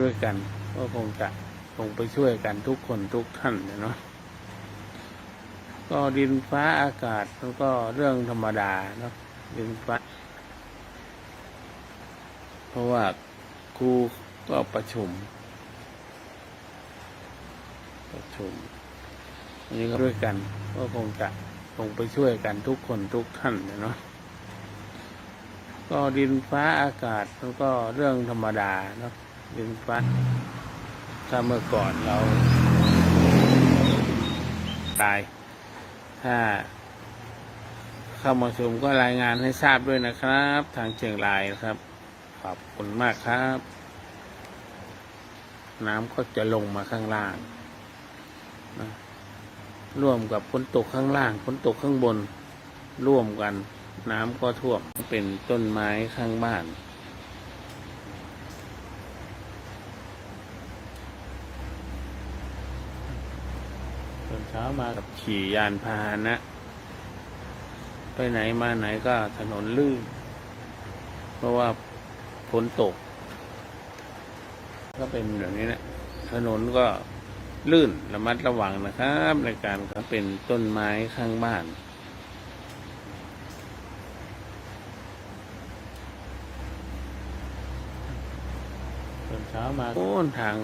ด้วยกันก็คงจะคงไปช่วยกันทุกคนทุกท่านเนาะก็ดินฟ้าอากาศมันก็เรื่องธรรมดาเนาะดินฟ้า เพราะว่าครูก็ประชุม ประชุมอันนี้ก็ด้วยกันก็คงจะคงไปช่วยกันทุกคนทุกท่านเนาะก็ดินฟ้าอากาศมันก็เรื่องธรรมดาเนาะ ดินฟ้าถ้าเมื่อก่อนเราตาย ถ้า เข้ามาชมก็รายงานให้ทราบด้วยนะครับ ทางเชียงรายนะครับ ขอบคุณมากครับ น้ำก็จะลงมาข้างล่างนะร่วมกับฝนตกข้างล่างฝนตกข้างบนร่วมกัน น้ำก็ท่วมเป็นต้นไม้ข้างบ้าน ตอน เช้ามากับขี่ยานพาหนะ ไปไหนมาไหนก็ถนนลื่น เพราะว่าฝนตก ก็เป็นแบบนี้นะถนนก็ลื่นระมัดระวังนะครับ ในการก็เป็นต้นไม้ข้างบ้านตอนเช้ามาโอ้ทาง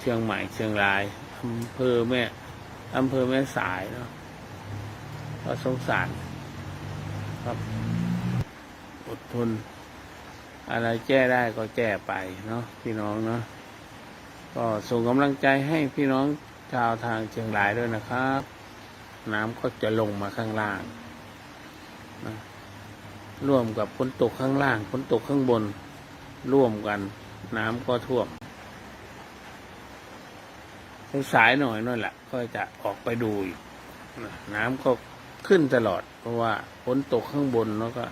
เชียงใหม่เชียงรายอำเภอแม่ อำเภอแม่สายเนาะก็สงสารครับอดทน อะไรแก้ได้ก็แก้ไปเนาะพี่น้องเนาะก็ส่งกำลังใจให้พี่น้องชาวทางเชียงรายด้วยนะครับ น้ำก็จะลงมาข้างล่างนะร่วมกับฝนตกข้างล่างฝนตกข้างบน ร่วมกัน น้ำก็ท่วม สายหน่อยนั่นแหละ ก็จะออกไปดูน้ำก็ขึ้นตลอด เพราะว่าฝนตกข้างบนแล้วก็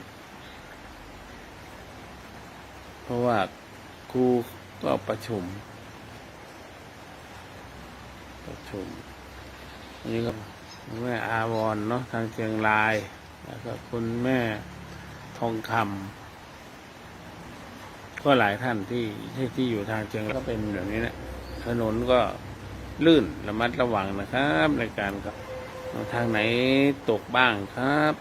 เพราะว่าครูก็ประชุม ประชุมนนี้ก็แม่อาวรเนาะทางเชียงราย แล้วก็คุณแม่ทองคำก็หลายท่านที่ที่ที่อยู่ทางเชียงรายก็เป็นแบบนี้นะถนนก็ ลื่นระมัดระวังนะครับในการครับทางไหนตกบ้างครับ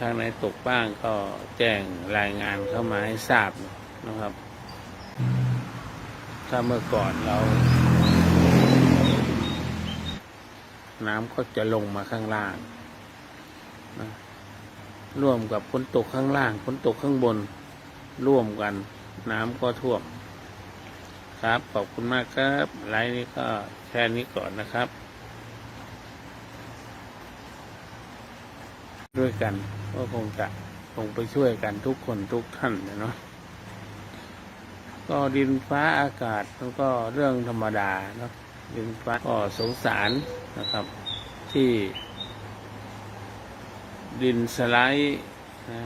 ทางไหนตกบ้างก็แจ้งรายงานเข้ามาให้ทราบนะครับ ถ้าเมื่อก่อนเรา น้ำก็จะลงมาข้างล่างนะร่วมกับฝนตกข้างล่างฝนตกข้างบน ร่วมกัน น้ำก็ท่วม ครับ ขอบคุณมากครับ ไลน์นี้ก็แค่นี้ก่อนนะครับ ด้วยกันก็คงจะคงไปช่วยกันทุกคนทุกท่านนะเนาะก็ดินฟ้าอากาศมันก็เรื่องธรรมดาเนาะดินฟ้าก็สงสารนะครับ ที่ ดินสไลด์นะ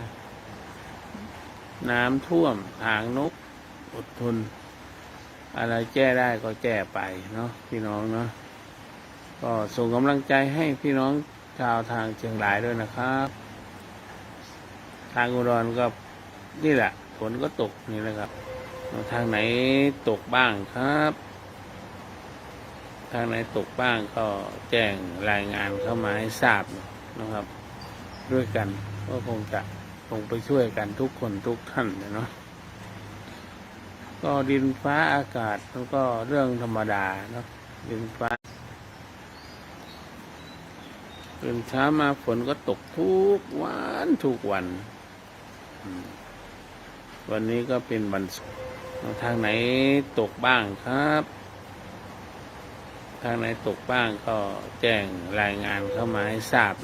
น้ำท่วมทางนกอดทน อะไรแก้ได้ก็แก้ไปเนาะพี่น้องเนาะก็ส่งกำลังใจให้พี่น้องชาวทางเชียงรายด้วยนะครับ ทางอุดรก็นี่แหละฝนก็ตกนี่แหละครับ ทางไหนตกบ้างครับ ทางไหนตกบ้างก็แจ้งรายงานเข้ามาให้ทราบนะครับ ด้วยกันก็คงจะคงไปช่วยกันทุกคนทุกท่านเนาะ ก็ดินฟ้าอากาศมันก็เรื่องธรรมดาเนาะดินฟ้าตื่นเช้ามาฝนก็ตกทุกวันทุกวัน วันนี้ก็เป็นวันศุกร์ทางไหนตกบ้างครับ ทางไหนตกบ้างก็แจ้งรายงานเข้ามาให้ทราบ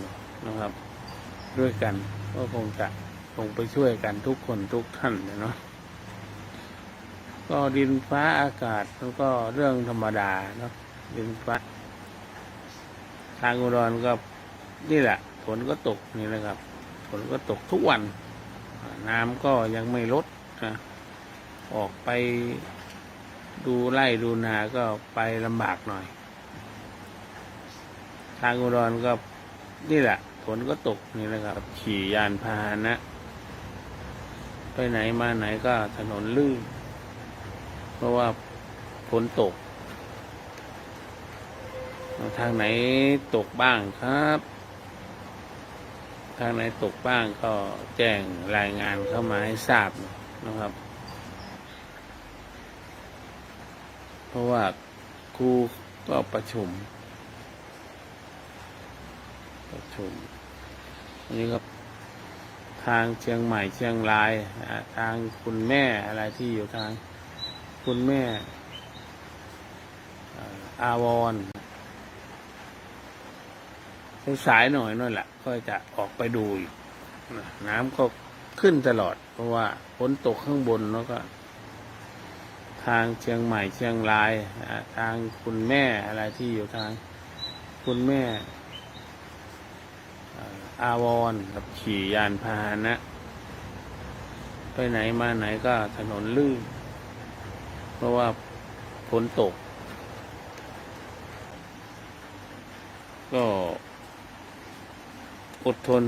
นะครับ ด้วยกันก็คงจะคงไปช่วยกันทุกคนทุกท่านเนาะ ก็ดินฟ้าอากาศมันก็เรื่องธรรมดาเนาะดินฟ้า ทางอุดรก็นี่แหละฝนก็ตกนี่แหละครับฝนก็ตกทุกวัน น้ำก็ยังไม่ลดนะออกไปดูไร่ดูนาก็ไปลำบากหน่อย ทางอุดรก็นี่แหละฝนก็ตกนี่แหละครับ ขี่ยานพาหนะ ไปไหนมาไหนก็ถนนลื่น เพราะว่าฝนตก ทางไหนตกบ้างครับ ทางไหนตกบ้างก็แจ้งรายงานเข้ามาให้ทราบนะครับ เพราะว่าครูก็ประชุม ประชุมอันนี้ก็ทางเชียงใหม่เชียงราย ทางคุณแม่อะไรที่อยู่ทาง คุณแม่อาอาวรณ์สายหน่อยนั่นแหละ ก็จะออกไปดูน้ำก็ขึ้นตลอด เพราะว่าฝนตกข้างบนแล้วก็ ทางเชียงใหม่เชียงรายทางคุณแม่อะไรที่อยู่ทาง คุณแม่อาอาวรณ์กับขี่ยานพาหนะ ไปไหนมาไหนก็ถนนลื่น เพราะว่าฝนตก ก็อดทน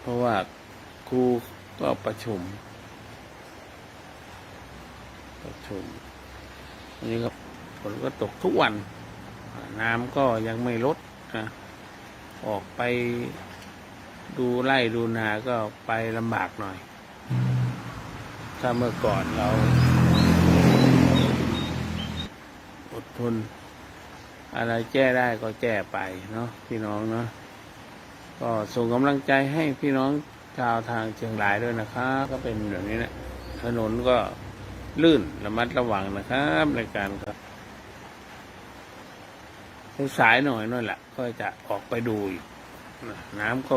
เพราะว่าครูก็ประชุม ประชุมอันนี้ก็ฝนก็ตกทุกวัน น้ำก็ยังไม่ลดนะออกไปดูไร่ดูนาก็ไปลำบากหน่อย ถ้าเมื่อก่อนเรา อดทน อะไรแก้ได้ก็แก้ไปเนาะพี่น้องเนาะก็ส่งกำลังใจให้พี่น้องชาวทางเชียงรายด้วยนะครับ ก็เป็นแบบนี้นะถนนก็ลื่นระมัดระวังนะครับในการครับสายหน่อยนั่นแหละก็จะออกไปดูนะน้ำก็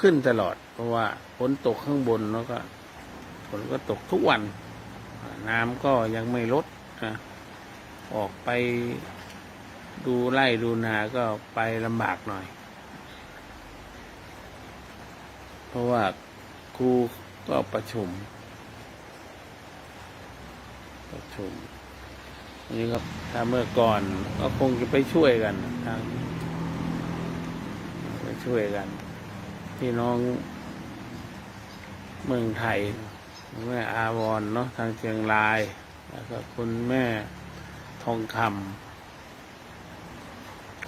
ขึ้นตลอด เพราะว่าฝนตกข้างบนแล้วก็ ฝนก็ตกทุกวัน น้ำก็ยังไม่ลดนะออกไปดูไร่ดูนาก็ไปลำบากหน่อย เพราะว่าครูก็ประชุม ประชุมอันนี้ก็ถ้าเมื่อก่อนก็คงจะไปช่วยกันทางไปช่วยกัน พี่น้องเมืองไทย แม่อาวรเนาะทางเชียงราย แล้วก็คุณแม่ทองคำ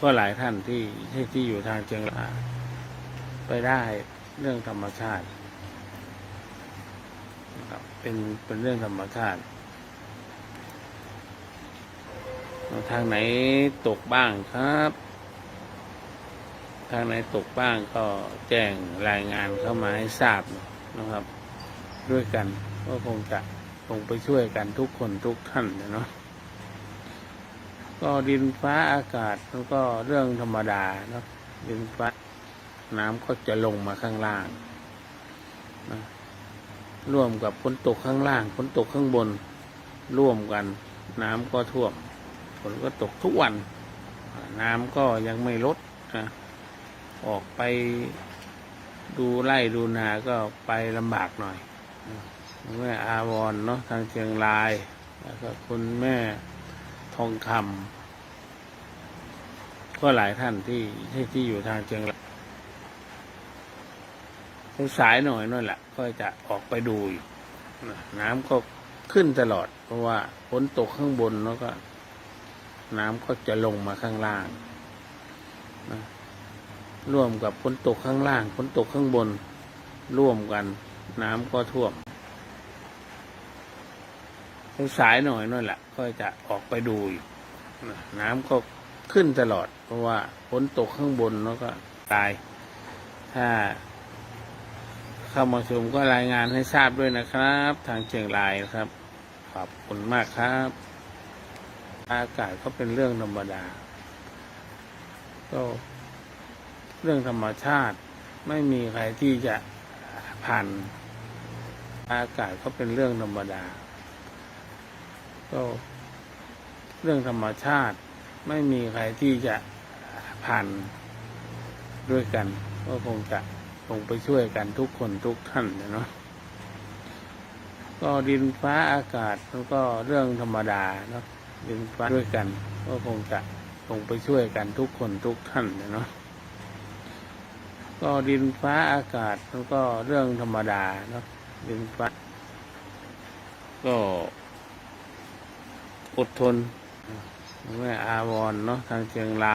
ก็หลายท่านที่ที่ที่อยู่ทางเชียงราย ไปได้เรื่องธรรมชาตินะครับเป็นเป็นเรื่องธรรมชาติ ทางไหนตกบ้างครับ ทางไหนตกบ้างก็แจ้งรายงานเข้ามาให้ทราบนะครับ ด้วยกัน ก็คงจะลงไปช่วยกันทุกคนทุกท่านนะเนาะก็ดินฟ้าอากาศแล้วก็เรื่องธรรมดาเนาะดินฟ้าน้ำก็จะลงมาข้างล่างนะร่วมกับฝนตกข้างล่างฝนตกข้างบน ร่วมกัน น้ำก็ท่วมฝนก็ตกทุกวัน น้ำก็ยังไม่ลดนะออกไปดูไร่ดูนาก็ไปลำบากหน่อย แม่อาวรเนาะทางเชียงราย แล้วก็คุณแม่ทองคำก็หลายท่านที่ที่ที่อยู่ทางเชียงรายสายหน่อยนั่นแหละก็จะออกไปดูน้ำก็ขึ้นตลอด เพราะว่าฝนตกข้างบนแล้วก็ น้ำก็จะลงมาข้างล่างร่วมกับฝนตกข้างล่างฝนตกข้างบนร่วมกัน น้ำก็ท่วมสายหน่อยนั่นแหละก็จะออกไปดูน้ำก็ขึ้นตลอด เพราะว่าฝนตกข้างบนแล้วก็ตาย ถ้า เข้ามาชมก็รายงานให้ทราบด้วยนะครับ ทางเชียงรายนะครับ ขอบคุณมากครับ อากาศก็เป็นเรื่องธรรมดา ก็เรื่องธรรมชาติ ไม่มีใครที่จะ ผ่านอากาศก็เป็นเรื่องธรรมดา ก็เรื่องธรรมชาติไม่มีใครที่จะผ่านด้วยกัน ก็คงจะลงไปช่วยกันทุกคนทุกท่านเนาะก็ดินฟ้าอากาศแล้วก็เรื่องธรรมดาเนาะดินฟ้าด้วยกัน ก็คงจะลงไปช่วยกันทุกคนทุกท่านเนาะ ก็ดินฟ้าอากาศแล้วก็เรื่องธรรมดาเนาะดินฟ้า ก็อดทนแม่อาวรเนาะทางเชียงราย